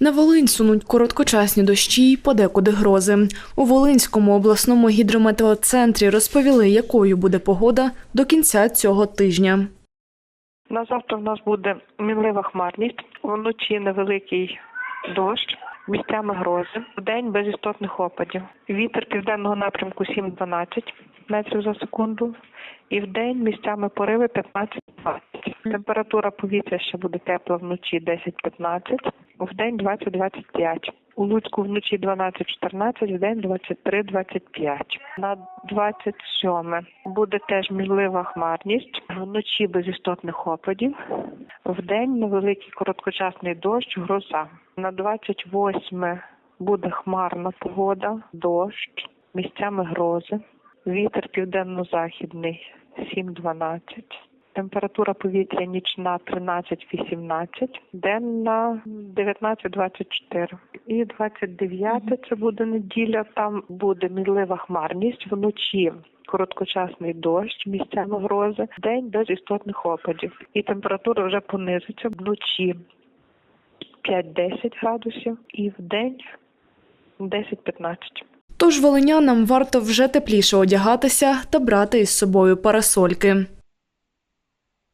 На Волинь сунуть короткочасні дощі й подекуди грози. У Волинському обласному гідрометеоцентрі розповіли, якою буде погода до кінця цього тижня. На завтра в нас буде мінлива хмарність, вночі невеликий дощ, місцями грози, вдень без істотних опадів. Вітер південного напрямку 7-12 метрів за секунду, і вдень місцями пориви 15-20. Температура повітря ще буде тепла вночі 10-15, вдень 20-25. У Луцьку вночі 12-14, вдень 23-25. На 27 буде теж мінлива хмарність, вночі без істотних опадів, вдень невеликий короткочасний дощ, гроза. На 28 буде хмарна погода, дощ, місцями грози, вітер південно-західний 7-12. Температура повітря нічна 13-18, денна 19-24. І 29 це буде неділя, там буде мінлива хмарність, вночі короткочасний дощ, місцями грози, день без істотних опадів. І температура вже понизиться вночі 5-10 градусів і вдень 10-15. Тож волинянам варто вже тепліше одягатися та брати із собою парасольки.